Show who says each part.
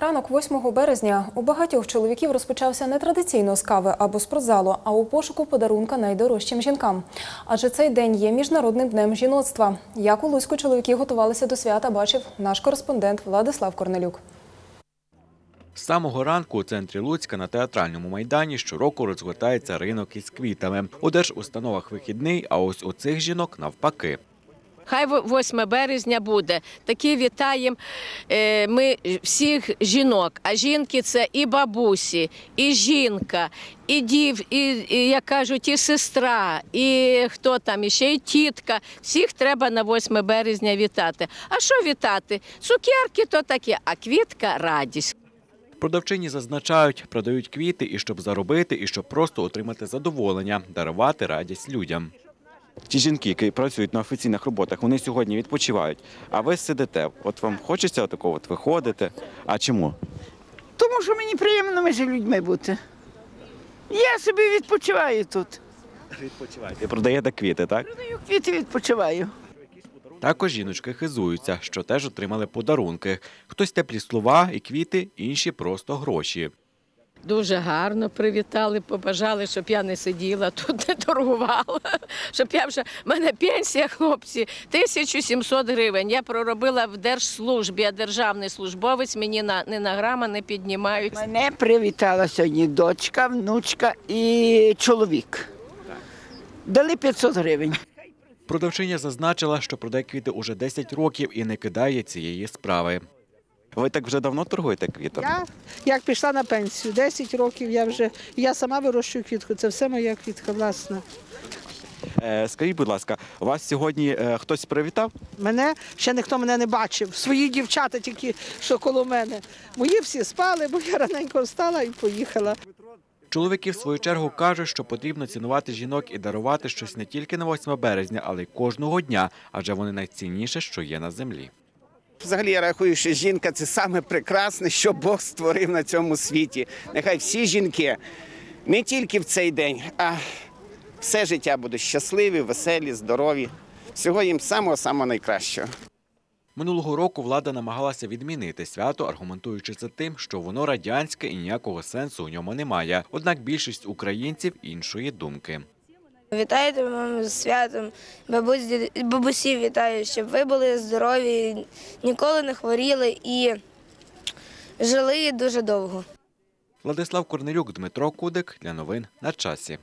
Speaker 1: Ранок 8 березня у багатьох чоловіків розпочався не традиційно з кави або спортзалу, а у пошуку подарунка найдорожчим жінкам. Адже цей день є міжнародним днем жіноцтва. Як у Луцьку чоловіки готувалися до свята, бачив наш кореспондент Владислав Корнелюк.
Speaker 2: З самого ранку у центрі Луцька на театральному майдані щороку розгортається ринок із квітами. У держустановах вихідний, а ось у цих жінок навпаки.
Speaker 3: Хай во- 8 березня буде. Такі вітаємо е, ми всіх жінок. А жінки це і бабусі, і жінка, і дів, і, і як кажуть, і сестра, і хто там, і ще й тітка. Всіх треба на 8 березня вітати. А що вітати? Цукерки то таке, а квітка радість.
Speaker 2: Продавчині зазначають, продають квіти і щоб заробити, і щоб просто отримати задоволення, дарувати радість людям.
Speaker 4: Ті жінки, які працюють на офіційних роботах, вони сьогодні відпочивають, а ви сидите. От вам хочеться такого от виходити. А чому?
Speaker 5: Тому що мені приємно між людьми бути. Я собі відпочиваю тут.
Speaker 4: Відпочиваєте. Продаєте квіти, так?
Speaker 5: Продаю квіти, відпочиваю.
Speaker 2: Також жіночки хизуються, що теж отримали подарунки. Хтось теплі слова і квіти, інші просто гроші.
Speaker 3: Дуже гарно привітали, побажали, щоб я не сиділа тут, не торгувала. Щоб я вже в мене пенсія, хлопці, 1700 гривень. Я проробила в держслужбі, я державний службовець, мені на не на грама не піднімають.
Speaker 5: Мене привітала сьогодні дочка, внучка і чоловік. Дали 500 гривень.
Speaker 2: Продавчиня зазначила, що продає квіти уже 10 років і не кидає цієї справи.
Speaker 4: Ви так вже давно торгуєте квітами?
Speaker 6: Я як пішла на пенсію, 10 років я вже я сама вирощую квітку. Це все моя квітка, власна.
Speaker 4: Е, скажіть, будь ласка, вас сьогодні е, хтось привітав?
Speaker 6: Мене ще ніхто мене не бачив. Свої дівчата тільки що коло мене. Мої всі спали, бо я раненько встала і поїхала.
Speaker 2: Чоловіки, в свою чергу, кажуть, що потрібно цінувати жінок і дарувати щось не тільки на 8 березня, але й кожного дня, адже вони найцінніше, що є на землі.
Speaker 7: Взагалі я рахую, що жінка це саме прекрасне, що Бог створив на цьому світі. Нехай всі жінки не тільки в цей день, а все життя будуть щасливі, веселі, здорові. Всього їм самого-самого найкращого.
Speaker 2: Минулого року влада намагалася відмінити свято, аргументуючи це тим, що воно радянське і ніякого сенсу у ньому немає. Однак більшість українців іншої думки.
Speaker 8: Вітаю тебе, з святом. Бабусь, дід- бабусі вітаю, щоб ви були здорові, ніколи не хворіли і жили дуже довго.
Speaker 2: Владислав Корнелюк, Дмитро Кудик для новин на часі.